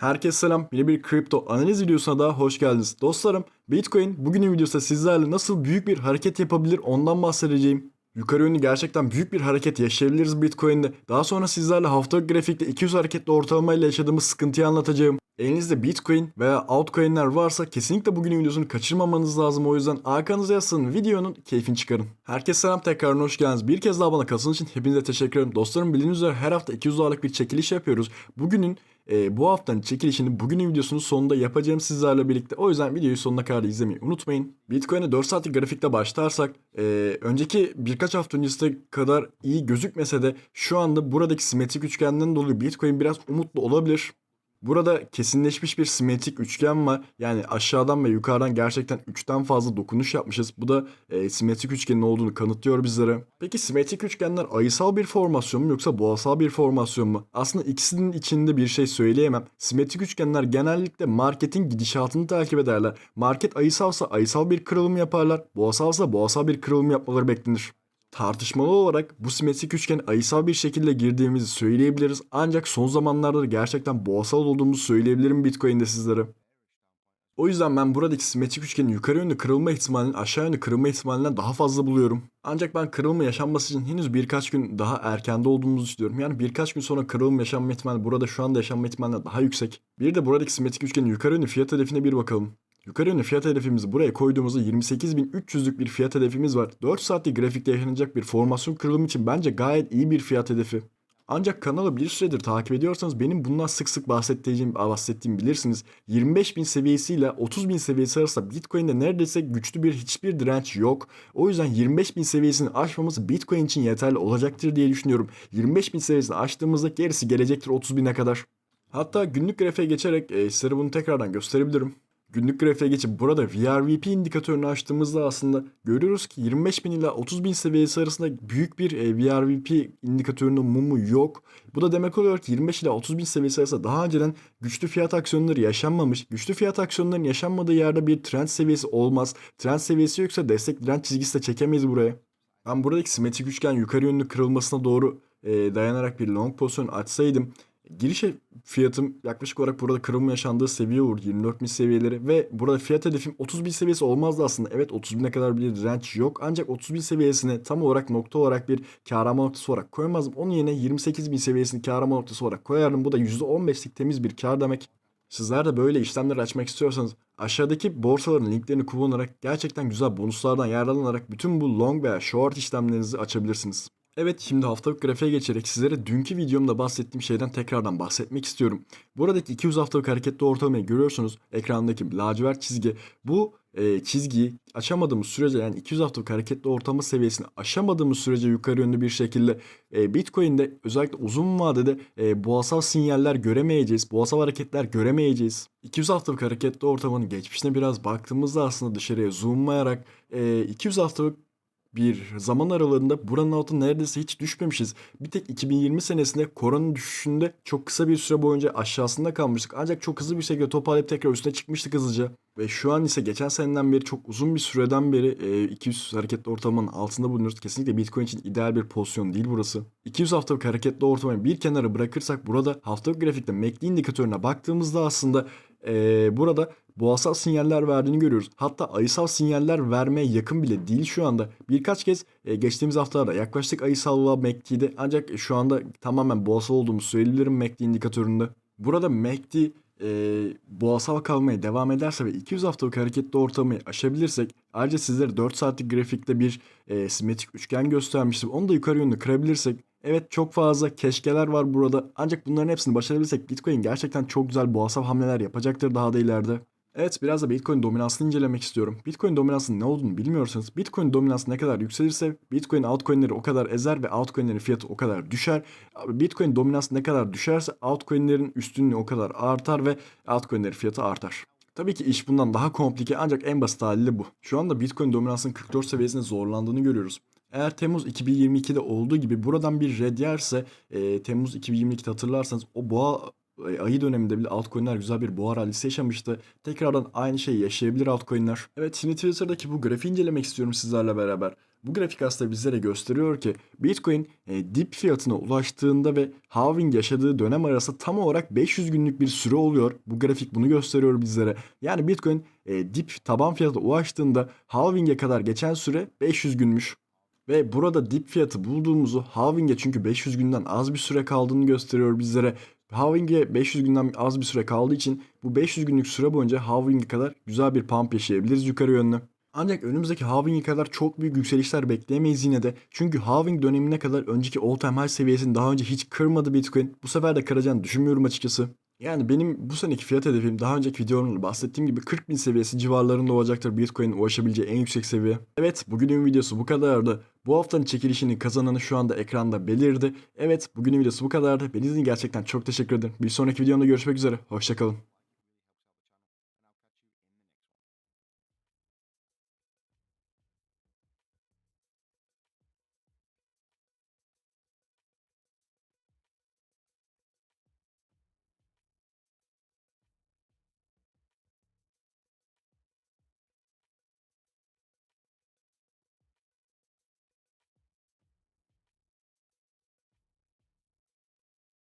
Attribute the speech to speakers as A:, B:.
A: Herkese selam. Yeni bir kripto analiz videosuna daha hoş geldiniz. Dostlarım, Bitcoin bugünün videosunda sizlerle nasıl büyük bir hareket yapabilir ondan bahsedeceğim. Yukarı yönlü gerçekten büyük bir hareket yaşayabiliriz Bitcoin'de. Daha sonra sizlerle haftalık grafikte 200 hareketli ortalamayla yaşadığımız sıkıntıyı anlatacağım. Elinizde Bitcoin veya altcoin'ler varsa kesinlikle bugünün videosunu kaçırmamanız lazım. O yüzden arkanıza yaslanın videonun keyfini çıkarın. Herkese selam tekrar hoş geldiniz. Bir kez daha bana katıldığınız için hepinize teşekkür ederim. Dostlarım bildiğiniz üzere her hafta 200 dolarlık bir çekiliş yapıyoruz. Bugünün e, bu haftanın çekilişini bugünün videosunun sonunda yapacağım sizlerle birlikte. O yüzden videoyu sonuna kadar izlemeyi unutmayın. Bitcoin'e 4 saatlik grafikte başlarsak e, önceki birkaç hafta öncesine kadar iyi gözükmese de şu anda buradaki simetrik üçgenden dolayı Bitcoin biraz umutlu olabilir. Burada kesinleşmiş bir simetrik üçgen var. Yani aşağıdan ve yukarıdan gerçekten 3'ten fazla dokunuş yapmışız. Bu da e, simetrik üçgenin olduğunu kanıtlıyor bizlere. Peki simetrik üçgenler ayısal bir formasyon mu yoksa boğasal bir formasyon mu? Aslında ikisinin içinde bir şey söyleyemem. Simetrik üçgenler genellikle marketin gidişatını takip ederler. Market ayısalsa ayısal bir kırılım yaparlar. Boğasalsa boğasal bir kırılım yapmaları beklenir. Tartışmalı olarak bu simetrik üçgen ayısal bir şekilde girdiğimizi söyleyebiliriz. Ancak son zamanlarda gerçekten boğasal olduğumuzu söyleyebilirim Bitcoin'de sizlere. O yüzden ben buradaki simetrik üçgenin yukarı yönlü kırılma ihtimalinin aşağı yönlü kırılma ihtimalinden daha fazla buluyorum. Ancak ben kırılma yaşanması için henüz birkaç gün daha erkende olduğumuzu düşünüyorum. Yani birkaç gün sonra kırılma yaşanma ihtimali burada şu anda yaşanma ihtimalinden daha yüksek. Bir de buradaki simetrik üçgenin yukarı yönlü fiyat hedefine bir bakalım. Yukarı yönlü fiyat hedefimizi buraya koyduğumuzda 28.300'lük bir fiyat hedefimiz var. 4 saatlik grafikte yaşanacak bir formasyon kırılımı için bence gayet iyi bir fiyat hedefi. Ancak kanalı bir süredir takip ediyorsanız benim bundan sık sık bahsettiğim, bahsettiğim bilirsiniz. 25.000 seviyesiyle 30.000 seviyesi arasında Bitcoin'de neredeyse güçlü bir hiçbir direnç yok. O yüzden 25.000 seviyesini aşmamız Bitcoin için yeterli olacaktır diye düşünüyorum. 25.000 seviyesini aştığımızda gerisi gelecektir 30.000'e kadar. Hatta günlük grafiğe geçerek e, sizlere bunu tekrardan gösterebilirim. Günlük grafiğe geçip burada VRVP indikatörünü açtığımızda aslında görüyoruz ki 25.000 ila 30.000 seviyesi arasında büyük bir e, VRVP indikatörünün mumu yok. Bu da demek oluyor ki 25 ila 30.000 seviyesi arasında daha önceden güçlü fiyat aksiyonları yaşanmamış. Güçlü fiyat aksiyonlarının yaşanmadığı yerde bir trend seviyesi olmaz. Trend seviyesi yoksa destek direnç çizgisi de çekemeyiz buraya. Ben buradaki simetrik üçgen yukarı yönlü kırılmasına doğru e, dayanarak bir long pozisyon açsaydım Giriş fiyatım yaklaşık olarak burada kırılma yaşandığı seviye olur 24.000 seviyeleri ve burada fiyat hedefim 30.000 seviyesi olmazdı aslında. Evet 30.000'e kadar bir direnç yok ancak 30.000 seviyesini tam olarak nokta olarak bir kârama noktası olarak koymazdım. Onun yerine 28.000 seviyesini kârama noktası olarak koyardım. Bu da %15'lik temiz bir kar demek. Sizler de böyle işlemler açmak istiyorsanız aşağıdaki borsaların linklerini kullanarak gerçekten güzel bonuslardan yararlanarak bütün bu long veya short işlemlerinizi açabilirsiniz. Evet şimdi haftalık grafiğe geçerek sizlere dünkü videomda bahsettiğim şeyden tekrardan bahsetmek istiyorum. Buradaki 200 haftalık hareketli ortalamayı görüyorsunuz. Ekrandaki lacivert çizgi. Bu e, çizgiyi aşamadığımız sürece yani 200 haftalık hareketli ortalama seviyesini aşamadığımız sürece yukarı yönlü bir şekilde e, Bitcoin'de özellikle uzun vadede e, boğasal sinyaller göremeyeceğiz. Boğasal hareketler göremeyeceğiz. 200 haftalık hareketli ortalamanın geçmişine biraz baktığımızda aslında dışarıya zoomlayarak e, 200 haftalık bir zaman aralığında buranın altı neredeyse hiç düşmemişiz. Bir tek 2020 senesinde korona düşüşünde çok kısa bir süre boyunca aşağısında kalmıştık. Ancak çok hızlı bir şekilde toparlayıp tekrar üstüne çıkmıştık hızlıca. Ve şu an ise geçen seneden beri çok uzun bir süreden beri e, 200 hareketli ortalamanın altında bulunuyoruz. Kesinlikle Bitcoin için ideal bir pozisyon değil burası. 200 haftalık hareketli ortalamayı bir kenara bırakırsak burada haftalık grafikte MACD indikatörüne baktığımızda aslında e, burada boğasal sinyaller verdiğini görüyoruz. Hatta ayısal sinyaller vermeye yakın bile değil şu anda. Birkaç kez e, geçtiğimiz haftalarda yaklaştık ayısallığa MACD'de ancak şu anda tamamen boğasal olduğumu söyleyebilirim MACD indikatöründe. Burada MACD e, boğasal kalmaya devam ederse ve 200 haftalık hareketli ortalamayı aşabilirsek ayrıca sizlere 4 saatlik grafikte bir e, simetrik üçgen göstermiştim. Onu da yukarı yönlü kırabilirsek Evet çok fazla keşkeler var burada. Ancak bunların hepsini başarabilirsek Bitcoin gerçekten çok güzel boğasal hamleler yapacaktır daha da ileride. Evet biraz da Bitcoin dominansını incelemek istiyorum. Bitcoin dominansının ne olduğunu bilmiyorsanız Bitcoin dominansı ne kadar yükselirse Bitcoin altcoin'leri o kadar ezer ve altcoin'lerin fiyatı o kadar düşer. Bitcoin dominansı ne kadar düşerse altcoin'lerin üstünlüğü o kadar artar ve altcoin'lerin fiyatı artar. Tabii ki iş bundan daha komplike ancak en basit haliyle bu. Şu anda Bitcoin dominansının 44 seviyesinde zorlandığını görüyoruz. Eğer Temmuz 2022'de olduğu gibi buradan bir red yerse e, Temmuz 2022'de hatırlarsanız o boğa e, ayı döneminde bile altcoin'ler güzel bir boğa rallisi yaşamıştı. Tekrardan aynı şeyi yaşayabilir altcoin'ler. Evet şimdi Twitter'daki bu grafiği incelemek istiyorum sizlerle beraber. Bu grafik aslında bizlere gösteriyor ki Bitcoin e, dip fiyatına ulaştığında ve halving yaşadığı dönem arası tam olarak 500 günlük bir süre oluyor. Bu grafik bunu gösteriyor bizlere. Yani Bitcoin e, dip taban fiyatına ulaştığında halving'e kadar geçen süre 500 günmüş. Ve burada dip fiyatı bulduğumuzu halving'e çünkü 500 günden az bir süre kaldığını gösteriyor bizlere. Halving'e 500 günden az bir süre kaldığı için bu 500 günlük süre boyunca halving'e kadar güzel bir pump yaşayabiliriz yukarı yönlü. Ancak önümüzdeki halving'e kadar çok büyük yükselişler bekleyemeyiz yine de. Çünkü halving dönemine kadar önceki all time high seviyesini daha önce hiç kırmadı Bitcoin. Bu sefer de kıracağını düşünmüyorum açıkçası. Yani benim bu seneki fiyat hedefim daha önceki videomda bahsettiğim gibi 40 bin seviyesi civarlarında olacaktır Bitcoin'in ulaşabileceği en yüksek seviye. Evet bugünün videosu bu kadardı. Bu haftanın çekilişinin kazananı şu anda ekranda belirdi. Evet bugünün videosu bu kadardı. Beni izlediğiniz gerçekten çok teşekkür ederim. Bir sonraki videomda görüşmek üzere. Hoşçakalın.